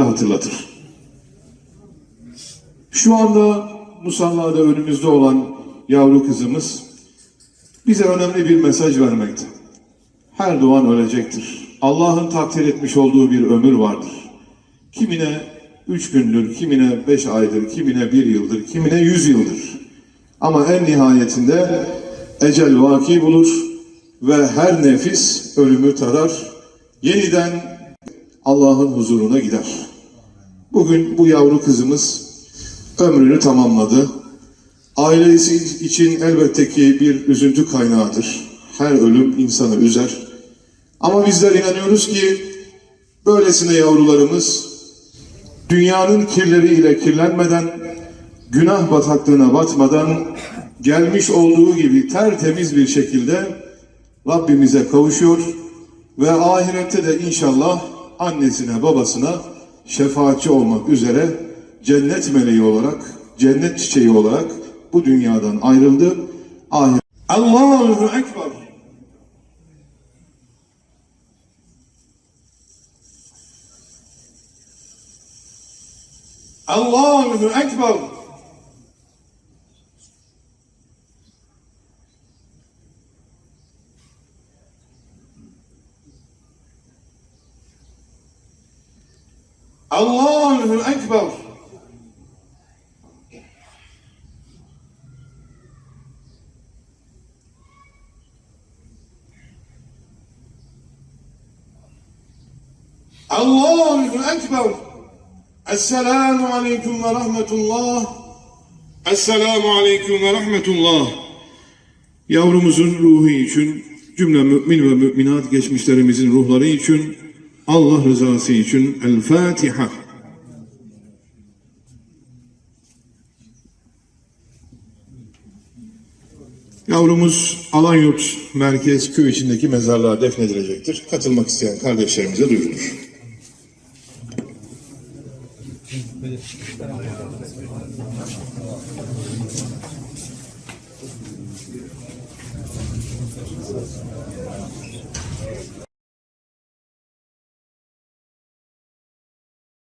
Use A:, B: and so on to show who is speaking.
A: hatırlatır. Şu anda musallada önümüzde olan yavru kızımız bize önemli bir mesaj vermekte. Her doğan ölecektir. Allah'ın takdir etmiş olduğu bir ömür vardır. Kimine üç gündür, kimine beş aydır, kimine bir yıldır, kimine yüz yıldır. Ama en nihayetinde ecel vaki bulur ve her nefis ölümü tarar. Yeniden Allah'ın huzuruna gider. Bugün bu yavru kızımız ömrünü tamamladı. Ailesi için elbette ki bir üzüntü kaynağıdır. Her ölüm insanı üzer. Ama bizler inanıyoruz ki böylesine yavrularımız dünyanın kirleriyle kirlenmeden, günah bataklığına batmadan gelmiş olduğu gibi tertemiz bir şekilde Rabbimize kavuşuyor ve ahirette de inşallah annesine babasına şefaatçi olmak üzere cennet meleği olarak, cennet çiçeği olarak bu dünyadan ayrıldı. Ahir Allahu Ekber. Allahu Ekber. Allahu Ekber. Allahu Ekber. Esselamu Aleyküm ve Rahmetullah. Esselamu Aleyküm ve Rahmetullah. Yavrumuzun ruhu için, cümle mümin ve müminat geçmişlerimizin ruhları için, Allah rızası için El Fatiha. Yavrumuz Alanyurt Merkez Köy içindeki mezarlığa defnedilecektir. Katılmak isteyen kardeşlerimize duyurulur.